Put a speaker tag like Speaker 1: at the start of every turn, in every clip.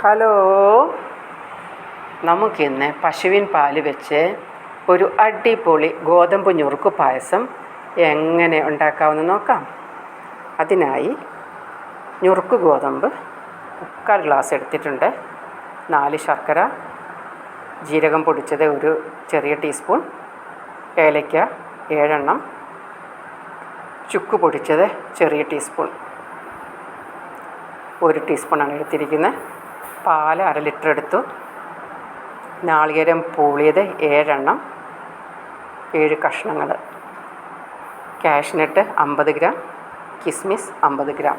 Speaker 1: Hello. നമുക്കിന്ന് പശുവിൻ പാൽ വെച്ച് ഒരു അടിപൊളി ഗോതമ്പ് ഞുറുക്ക് പായസം എങ്ങനെ ഉണ്ടാക്കാമെന്ന് നോക്കാം. അതിനായി ഞുറുക്ക് ഗോതമ്പ് മുക്കാൽ ഗ്ലാസ് എടുത്തിട്ടുണ്ട്. നാല് ശർക്കര ജീരകം പൊടിച്ചത് ഒരു ചെറിയ ടീസ്പൂൺ ഏലയ്ക്ക ഏഴെണ്ണം ചുക്ക് പൊടിച്ചത് ചെറിയ ടീസ്പൂൺ. ഒരു ടീസ്പൂണാണ് എടുത്തിരിക്കുന്നത്. പാൽ അര ലിറ്റർ എടുത്തു. നാളികേരം പൂളിയത് ഏഴെണ്ണം. ഏഴ് കഷ്ണങ്ങൾ കാഷ്നട്ട് അമ്പത് ഗ്രാം. കിസ്മിസ് അമ്പത് ഗ്രാം.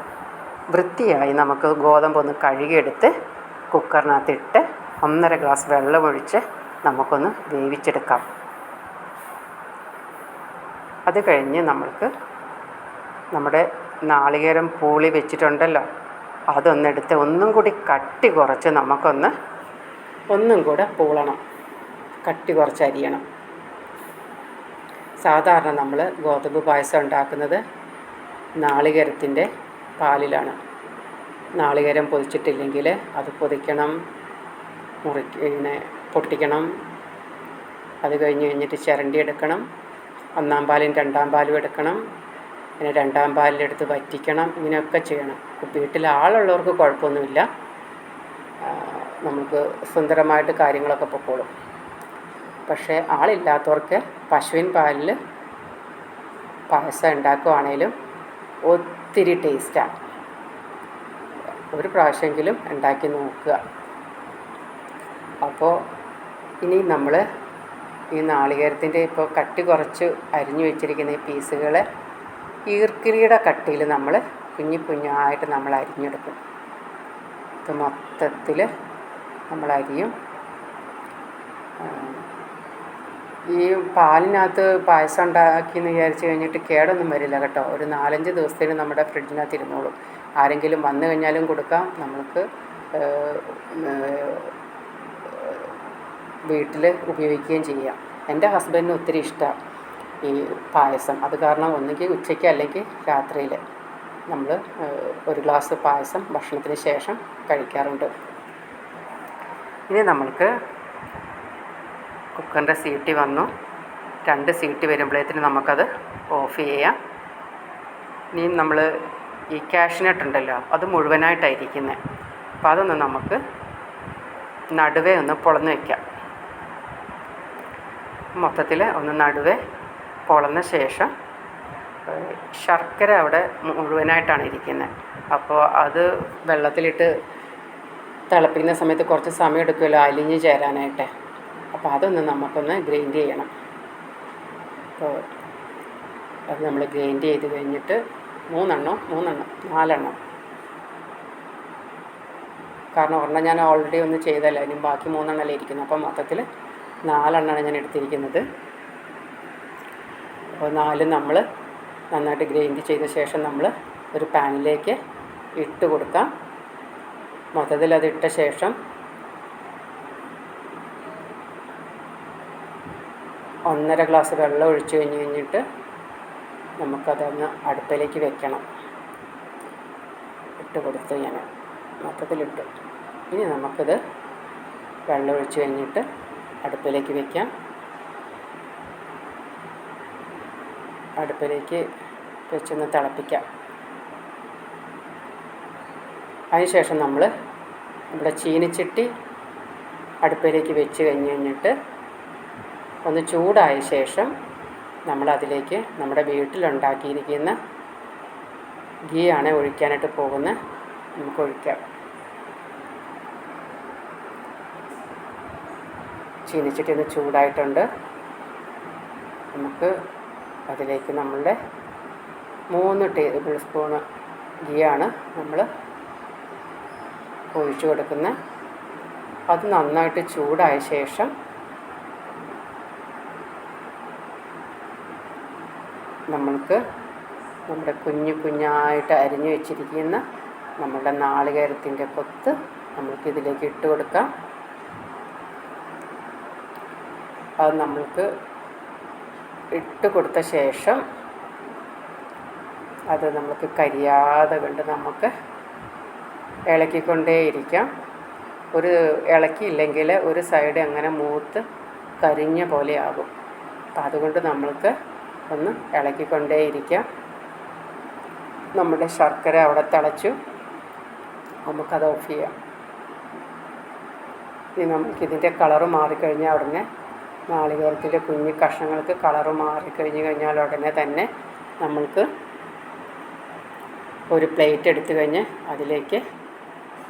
Speaker 1: വൃത്തിയായി നമുക്ക് ഗോതമ്പ് ഒന്ന് കഴുകിയെടുത്ത് കുക്കറിനകത്തിട്ട് ഒന്നര ഗ്ലാസ് വെള്ളമൊഴിച്ച് നമുക്കൊന്ന് വേവിച്ചെടുക്കാം. അത് കഴിഞ്ഞ് നമ്മൾക്ക് നമ്മുടെ നാളികേരം പൂളി വെച്ചിട്ടുണ്ടല്ലോ. അതൊന്നെടുത്ത് ഒന്നും കൂടി കട്ടി കുറച്ച് നമുക്കൊന്ന് ഒന്നും കൂടെ പൂളണം. കട്ടി കുറച്ച് അരിയണം. സാധാരണ നമ്മൾ ഗോതമ്പ് പായസം ഉണ്ടാക്കുന്നത് നാളികേരത്തിന്റെ പാലിലാണ്. നാളികേരം പൊതിച്ചിട്ടില്ലെങ്കിൽ അത് പൊതിക്കണം മുറി പിന്നെ പൊട്ടിക്കണം. അത് കഴിഞ്ഞ് കഴിഞ്ഞിട്ട് ചിരണ്ടി എടുക്കണം ഒന്നാം പാലും രണ്ടാം പാലും എടുക്കണം. പിന്നെ രണ്ടാം പാലിലെടുത്ത് വറ്റിക്കണം ഇങ്ങനെയൊക്കെ ചെയ്യണം. വീട്ടിൽ ആളുള്ളവർക്ക് കുഴപ്പമൊന്നുമില്ല. നമുക്ക് സുന്ദരമായിട്ട് കാര്യങ്ങളൊക്കെ പൊക്കോളും പക്ഷേ ആളില്ലാത്തവർക്ക് പശുവിൻ പാലിൽ പായസം ഉണ്ടാക്കുവാണേലും ഒത്തിരി ടേസ്റ്റാണ് ഒരു പ്രാവശ്യമെങ്കിലും ഉണ്ടാക്കി നോക്കുക. അപ്പോൾ ഇനി നമ്മൾ ഈ നാളികേരത്തിന്റെ ഇപ്പോൾ കട്ടി കുറച്ച് അരിഞ്ഞു വെച്ചിരിക്കുന്ന ഈ പീസുകളെ ഈർക്കിലിയുടെ കട്ടിയിൽ നമ്മൾ കുഞ്ഞു കുഞ്ഞായിട്ട് നമ്മൾ അരിഞ്ഞെടുക്കും. ഇത് മൊത്തത്തിൽ നമ്മൾ അരിയും. ഈ പാലിനകത്ത് പായസം ഉണ്ടാക്കിയെന്ന് വിചാരിച്ച് കഴിഞ്ഞിട്ട് കേടൊന്നും വരില്ല കേട്ടോ. ഒരു നാലഞ്ച് ദിവസത്തിന് നമ്മുടെ ഫ്രിഡ്ജിനകത്ത് ഇരുന്നോളും. ആരെങ്കിലും വന്നു കഴിഞ്ഞാലും കൊടുക്കാം. നമ്മൾക്ക് വീട്ടിൽ ഉപയോഗിക്കുകയും ചെയ്യാം. എന്റെ ഹസ്ബൻഡിന് ഒത്തിരി ഇഷ്ടമാണ് ഈ പായസം. അത് കാരണം ഒന്നുകിൽ ഉച്ചയ്ക്ക് അല്ലെങ്കിൽ രാത്രിയിൽ നമ്മൾ ഒരു ഗ്ലാസ് പായസം ഭക്ഷണത്തിന് ശേഷം കഴിക്കാറുണ്ട്. ഇനി നമ്മൾക്ക് കുക്കറിന്റെ സീട്ടി വന്നു. രണ്ട് സീട്ടി വരുമ്പോഴത്തേന് നമുക്കത് ഓഫ് ചെയ്യാം. ഇനി നമ്മൾ ഈ കാഷ്നട്ട് ഉണ്ടല്ലോ അത് മുഴുവനായിട്ടായിരിക്കുന്നത് അപ്പോൾ അതൊന്ന് നമുക്ക് നടുവേ ഒന്ന് പൊളന്ന് വയ്ക്കാം മൊത്തത്തിൽ ഒന്ന് നടുവേ പൊളന്ന ശേഷം ശർക്കര അവിടെ മുഴുവനായിട്ടാണ് ഇരിക്കുന്നത്. അപ്പോൾ അത് വെള്ളത്തിലിട്ട് തിളപ്പിക്കുന്ന സമയത്ത് കുറച്ച് സമയം എടുക്കുമല്ലോ അലിഞ്ഞ് ചേരാനായിട്ട്. അപ്പോൾ അതൊന്ന് നമുക്കൊന്ന് ഗ്രൈൻഡ് ചെയ്യണം. അപ്പോൾ അത് നമ്മൾ ഗ്രൈൻഡ് ചെയ്ത് കഴിഞ്ഞിട്ട് മൂന്നെണ്ണം മൂന്നെണ്ണം നാലെണ്ണം. കാരണം ഒരെണ്ണം ഞാൻ ഓൾറെഡി ഒന്ന് ചെയ്തല്ലോ ഇനി ബാക്കി മൂന്നെണ്ണമല്ലേ ഇരിക്കുന്നു അപ്പോൾ മൊത്തത്തിൽ നാലെണ്ണമാണ് ഞാൻ എടുത്തിരിക്കുന്നത്. അപ്പോൾ നാല് നമ്മൾ നന്നായിട്ട് ഗ്രൈൻഡ് ചെയ്ത ശേഷം നമ്മൾ ഒരു പാനിലേക്ക് ഇട്ട് കൊടുക്കാം. മൊത്തത്തിൽ അത് ഇട്ട ശേഷം ഒന്നര ഗ്ലാസ് വെള്ളം ഒഴിച്ചു കഴിഞ്ഞ് കഴിഞ്ഞിട്ട് നമുക്കതൊന്ന് അടുപ്പിലേക്ക് വെക്കണം. ഇട്ട് കൊടുത്തു ഞാൻ മൊത്തത്തിലിട്ടു ഇനി നമുക്കിത് വെള്ളം ഒഴിച്ച് കഴിഞ്ഞിട്ട് അടുപ്പിലേക്ക് വെക്കാം. അടുപ്പിലേക്ക് വെച്ചൊന്ന് തിളപ്പിക്കാം. അതിനുശേഷം നമ്മൾ നമ്മുടെ ചീനിച്ചിട്ടി അടുപ്പിലേക്ക് വെച്ച് കഴിഞ്ഞ് കഴിഞ്ഞിട്ട് ഒന്ന് ചൂടായ ശേഷം നമ്മളതിലേക്ക് നമ്മുടെ വീട്ടിലുണ്ടാക്കിയിരിക്കുന്ന ഗീ ആണ് ഒഴിക്കാനായിട്ട് പോകുന്നത് നമുക്ക് ഒഴിക്കാം. ചീനിച്ചിട്ടി ഒന്ന് ചൂടായിട്ടുണ്ട്. നമുക്ക് അതിലേക്ക് നമ്മളുടെ മൂന്ന് ടേബിൾ സ്പൂണ് ഗീയാണ് നമ്മൾ ഒഴിച്ചു കൊടുക്കുന്നത്. അത് നന്നായിട്ട് ചൂടായ ശേഷം നമ്മൾക്ക് നമ്മുടെ കുഞ്ഞു കുഞ്ഞായിട്ട് അരിഞ്ഞു വെച്ചിരിക്കുന്ന നമ്മുടെ നാളികേരത്തിന്റെ കൊത്ത് നമുക്ക് ഇതിലേക്ക് ഇട്ട് കൊടുക്കാം. അത് നമ്മൾക്ക് ഇട്ട് കൊടുത്ത ശേഷം അത് നമുക്ക് കരിയാതെ കണ്ട് നമുക്ക് ഇളക്കിക്കൊണ്ടേയിരിക്കാം. ഒരു ഇളക്കിയില്ലെങ്കിൽ ഒരു സൈഡ് അങ്ങനെ മൂത്ത് കരിഞ്ഞ പോലെയാകും. അപ്പം അതുകൊണ്ട് നമ്മൾക്ക് ഒന്ന് ഇളക്കിക്കൊണ്ടേയിരിക്കാം. നമ്മുടെ ശർക്കര അവിടെ തിളച്ചു. നമുക്കത് ഓഫ് ചെയ്യാം. ഇനി നമുക്കിതിന്റെ കളറ് മാറിക്കഴിഞ്ഞാൽ ഉടനെ നാളികേരത്തിന്റെ കുഞ്ഞു കഷ്ണങ്ങൾക്ക് കളറ് മാറിക്കഴിഞ്ഞ് കഴിഞ്ഞാൽ ഉടനെ തന്നെ നമ്മൾക്ക് ഒരു പ്ലേറ്റ് എടുത്തു കഴിഞ്ഞ് അതിലേക്ക്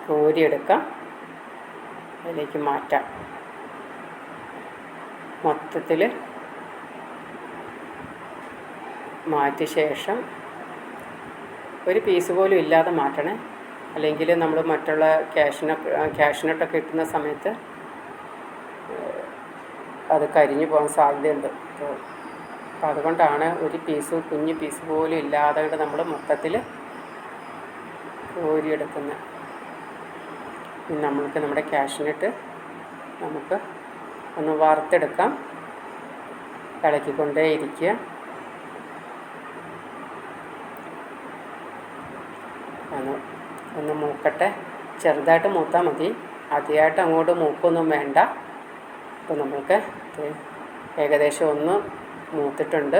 Speaker 1: കോരിയെടുക്കാം. അതിലേക്ക് മാറ്റാം. മൊത്തത്തിൽ മാറ്റിയ ശേഷം ഒരു പീസ് പോലും ഇല്ലാതെ മാറ്റണേ. അല്ലെങ്കിൽ നമ്മൾ മറ്റുള്ള ക്യാഷിനൊക്കെ ക്യാഷിനൊട്ടൊക്കെ കിട്ടുന്ന സമയത്ത് അത് കരിഞ്ഞു പോകാൻ സാധ്യതയുണ്ട്. അപ്പോൾ അതുകൊണ്ടാണ് ഒരു പീസ് കുഞ്ഞു പീസ് പോലും ഇല്ലാതെ നമ്മൾ മൊത്തത്തിൽ കോരിയെടുക്കുന്നത് നമ്മൾക്ക് നമ്മുടെ ക്യാഷിനിട്ട് നമുക്ക് ഒന്ന് വറുത്തെടുക്കാം. ഇളക്കിക്കൊണ്ടേ ഇരിക്കുക ഒന്ന് ഒന്ന് മൂക്കട്ടെ. ചെറുതായിട്ട് മൂത്താൽ മതി. അതിയായിട്ട് അങ്ങോട്ട് മൂക്കൊന്നും വേണ്ട. അപ്പോൾ നമ്മൾക്ക് ഏകദേശം ഒന്ന് മൂത്തിട്ടുണ്ട്?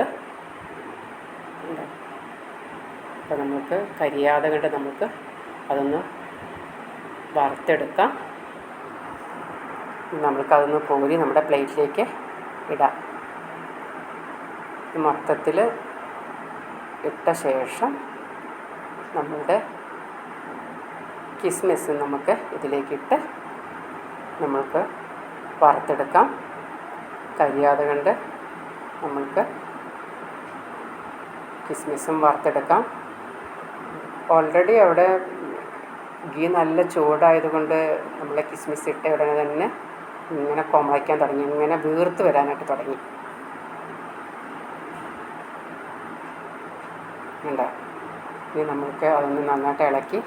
Speaker 1: അപ്പോൾ നമുക്ക് കരിയാതെ കണ്ട് നമുക്ക് അതൊന്ന് വറുത്തെടുക്കാം. നമ്മൾക്കതൊന്ന് കോരി നമ്മുടെ പ്ലേറ്റിലേക്ക് ഇടാം. മൊത്തത്തിൽ ഇട്ട ശേഷം നമ്മളുടെ കിസ്മിസ് നമുക്ക് ഇതിലേക്കിട്ട് നമ്മൾക്ക് വറുത്തെടുക്കാം. കരിയാതെ കണ്ട് നമ്മൾക്ക് കിസ്മിസും വറുത്തെടുക്കാം. ഓൾറെഡി അവിടെ ഗീ നല്ല ചൂടായതുകൊണ്ട് നമ്മൾ കിസ്മിസ് ഇട്ട ഉടനെ തന്നെ ഇങ്ങനെ കൊമളയ്ക്കാൻ തുടങ്ങി. ഇങ്ങനെ വീർത്ത് വരാനായിട്ട് തുടങ്ങി. ഉണ്ടോ ഇനി നമ്മൾക്ക് അതൊന്ന് നന്നായിട്ട് ഇളക്കി.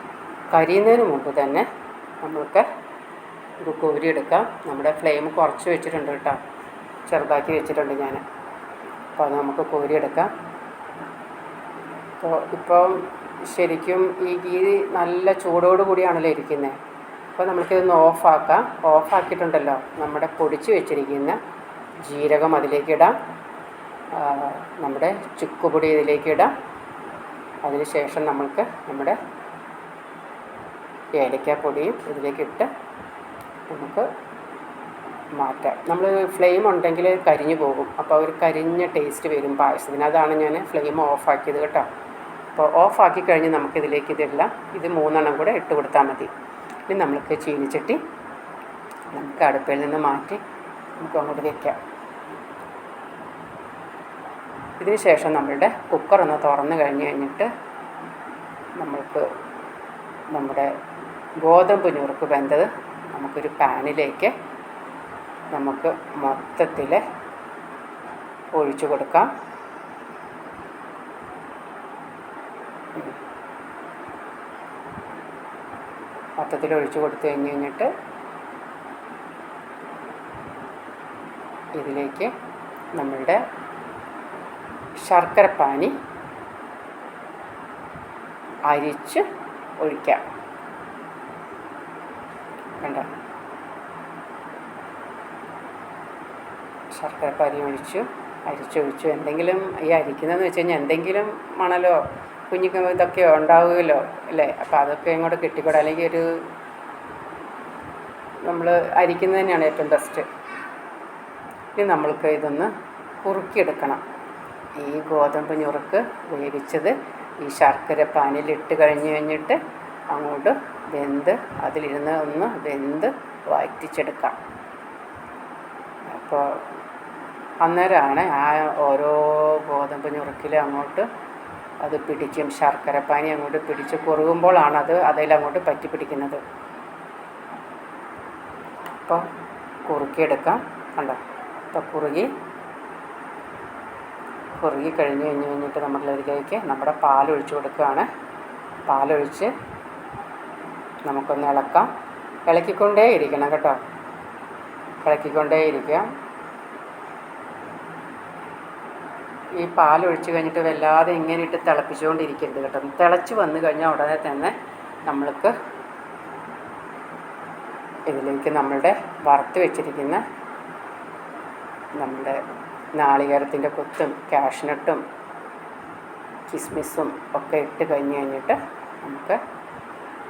Speaker 1: കരിയുന്നതിന് മുമ്പ് തന്നെ നമ്മൾക്ക് ഇത് കോരിയെടുക്കാം നമ്മുടെ ഫ്ലെയിം കുറച്ച് വെച്ചിട്ടുണ്ട് കേട്ടോ. ചെറുതാക്കി വെച്ചിട്ടുണ്ട് ഞാൻ. അപ്പോൾ അത് നമുക്ക് കോരിയെടുക്കാം അപ്പോൾ ഇപ്പം ശരിക്കും ഈ ഗീ നല്ല ചൂടോട് കൂടിയാണല്ലോ ഇരിക്കുന്നത് അപ്പോൾ നമുക്കിതൊന്ന് ഓഫാക്കാം ഓഫാക്കിയിട്ടുണ്ടല്ലോ നമ്മുടെ പൊടിച്ച് വെച്ചിരിക്കുന്ന ജീരകം അതിലേക്ക് ഇടാം. നമ്മുടെ ചുക്കുപൊടി ഇതിലേക്ക് ഇടാം. അതിന് ശേഷം നമ്മൾക്ക് നമ്മുടെ ഏലക്കാപ്പൊടിയും ഇതിലേക്ക് ഇട്ട് നമുക്ക് മാറ്റാം. നമ്മൾ ഫ്ലെയിം ഉണ്ടെങ്കിൽ കരിഞ്ഞു പോകും. അപ്പോൾ ഒരു കരിഞ്ഞ ടേസ്റ്റ് വരും പായസത്തിന്. അതാണ് ഞാൻ ഫ്ലെയിം ഓഫാക്കിയത് കേട്ടോ. അപ്പോൾ ഓഫാക്കി കഴിഞ്ഞ് നമുക്കിതിലേക്ക് ഇതെല്ലാം ഇത് മൂന്നെണ്ണം കൂടെ ഇട്ട് കൊടുത്താൽ മതി. ഇനി നമ്മൾക്ക് ചീനിച്ചട്ടി നമുക്ക് അടുപ്പിൽ നിന്ന് മാറ്റി നമുക്ക് അങ്ങോട്ട് വയ്ക്കാം ഇതിന് ശേഷം നമ്മളുടെ കുക്കർ ഒന്ന് തുറന്ന് കഴിഞ്ഞ് കഴിഞ്ഞിട്ട് നമ്മൾക്ക് നമ്മുടെ ഗോതമ്പ് ഞുറുക്ക് വെന്തത് നമുക്കൊരു പാനിലേക്ക് നമുക്ക് മൊത്തത്തിൽ ഒഴിച്ചു കൊടുക്കാം. മൊത്തത്തിൽ ഒഴിച്ചു കൊടുത്തു കഴിഞ്ഞ് കഴിഞ്ഞിട്ട് ഇതിലേക്ക് നമ്മളുടെ ശർക്കരപ്പാനി അരിച്ച് ഒഴിക്കാം. കണ്ടോ ശർക്കരപ്പാനി ഒഴിച്ചു അരിച്ചൊഴിച്ചു. എന്തെങ്കിലും ഈ അരിക്കുന്നതെന്ന് വെച്ച് കഴിഞ്ഞാൽ എന്തെങ്കിലും മണലോ കുഞ്ഞു ഇതൊക്കെ ഉണ്ടാവുമല്ലോ അല്ലേ? അപ്പോൾ അതൊക്കെ ഇങ്ങോട്ട് കിട്ടിക്കൂടെ അല്ലെങ്കിൽ ഒരു നമ്മൾ അരിക്കുന്നത് തന്നെയാണ് ഏറ്റവും ബെസ്റ്റ് ഇനി നമ്മൾക്ക് ഇതൊന്ന് കുറുക്കിയെടുക്കണം. ഈ ഗോതമ്പ് ഞുറുക്ക് വേവിച്ചത് ഈ ശർക്കര പാനിലിട്ട് കഴിഞ്ഞ് കഴിഞ്ഞിട്ട് അങ്ങോട്ട് വെന്ത് അതിലിരുന്ന് ഒന്ന് വെന്ത് വറ്റിച്ചെടുക്കാം അപ്പോൾ അന്നേരമാണ് ആ ഓരോ ഗോതമ്പ് ഞുറുക്കിലും അങ്ങോട്ട് അത് പിടിക്കും ശർക്കരപ്പാനി അങ്ങോട്ട് പിടിച്ച് കുറുകുമ്പോഴാണ് അത് അതിലങ്ങോട്ട് പറ്റി പിടിക്കുന്നത്. അപ്പോൾ കുറുക്കിയെടുക്കാം. കണ്ടോ? അപ്പോൾ കുറുകി കുറുകി കഴിഞ്ഞ് കഴിഞ്ഞ് കഴിഞ്ഞിട്ട് നമ്മളിതിലേക്ക് നമ്മുടെ പാലൊഴിച്ച് കൊടുക്കുകയാണ്. പാലൊഴിച്ച് നമുക്കൊന്ന് ഇളക്കാം. ഇളക്കിക്കൊണ്ടേ ഇരിക്കണം കേട്ടോ. ഇളക്കിക്കൊണ്ടേ ഇരിക്കാം ഈ പാൽ പാലൊഴിച്ച് കഴിഞ്ഞിട്ട് വല്ലാതെ ഇങ്ങനെ ഇട്ട് തിളപ്പിച്ചുകൊണ്ടിരിക്കരുത് കേട്ടോ. തിളച്ച് വന്നു കഴിഞ്ഞാൽ ഉടനെ തന്നെ നമ്മൾക്ക് ഇതിലേക്ക് നമ്മളുടെ വറുത്ത് വെച്ചിരിക്കുന്ന നമ്മുടെ നാളികേരത്തിന്റെ കൊത്തും കാഷ്നട്ടും കിസ്മിസും ഒക്കെ ഇട്ട് കഴിഞ്ഞ് കഴിഞ്ഞിട്ട് നമുക്ക്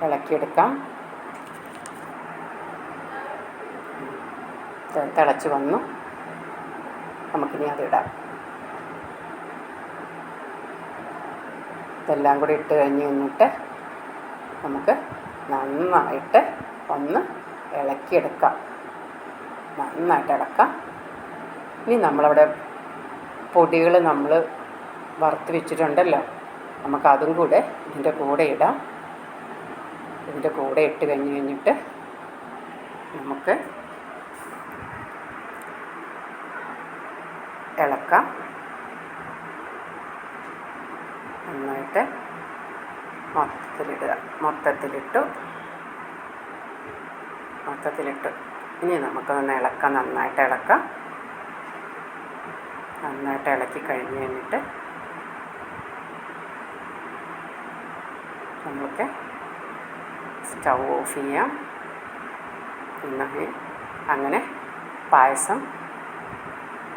Speaker 1: ഇളക്കിയെടുക്കാം. തിളച്ച് വന്നു. നമുക്കിനി അതിടാം ഇതെല്ലാം കൂടി ഇട്ട് കഴിഞ്ഞ് കഴിഞ്ഞിട്ട് നമുക്ക് നന്നായിട്ട് ഒന്ന് ഇളക്കിയെടുക്കാം. നന്നായിട്ട് ഇളക്കാം. ഇനി നമ്മളവിടെ പൊടികൾ നമ്മൾ വറുത്ത് വെച്ചിട്ടുണ്ടല്ലോ. നമുക്കതും കൂടെ ഇതിന്റെ കൂടെ ഇടാം. ഇതിന്റെ കൂടെ ഇട്ട് കഴിഞ്ഞ് കഴിഞ്ഞിട്ട് നമുക്ക് ഇളക്കാം. നന്നായിട്ട് മൊത്തത്തിലിടുക. മൊത്തത്തിലിട്ടു. മൊത്തത്തിലിട്ടു. ഇനി നമുക്കൊന്ന് ഇളക്കാം. നന്നായിട്ട് ഇളക്കാം. നന്നായിട്ട് ഇളക്കി കഴിഞ്ഞ് കഴിഞ്ഞിട്ട് നമുക്ക് സ്റ്റൗ ഓഫ് ചെയ്യാം. എന്നാൽ അങ്ങനെ പായസം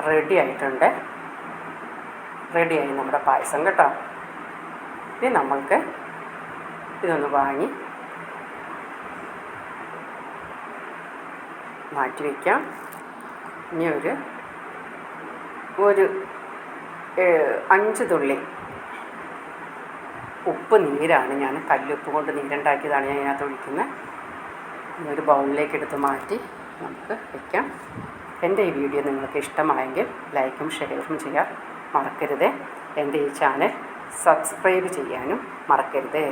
Speaker 1: റെഡി ആയിട്ടുണ്ട്. റെഡിയായി നമ്മുടെ പായസം കേട്ടോ. ഇനി നമ്മൾക്ക് ഇതൊന്ന് വാങ്ങി മാറ്റി വയ്ക്കാം ഇനി ഒരു ഒരു അഞ്ച് തുള്ളി ഉപ്പ് നീരാണ്. ഞാൻ കല്ലുപ്പ് കൊണ്ട് നീരുണ്ടാക്കിയതാണ് ഞാൻ ഇതിനകത്ത് ഒഴിക്കുന്നത്. ഒരു ബൗളിലേക്ക് എടുത്ത് മാറ്റി നമുക്ക് വയ്ക്കാം എന്റെ ഈ വീഡിയോ നിങ്ങൾക്ക് ഇഷ്ടമായെങ്കിൽ ലൈക്കും ഷെയറും ചെയ്യാൻ മറക്കരുത്. എന്റെ ഈ ചാനൽ സബ്സ്ക്രൈബ് ചെയ്യാനും മറക്കരുത്.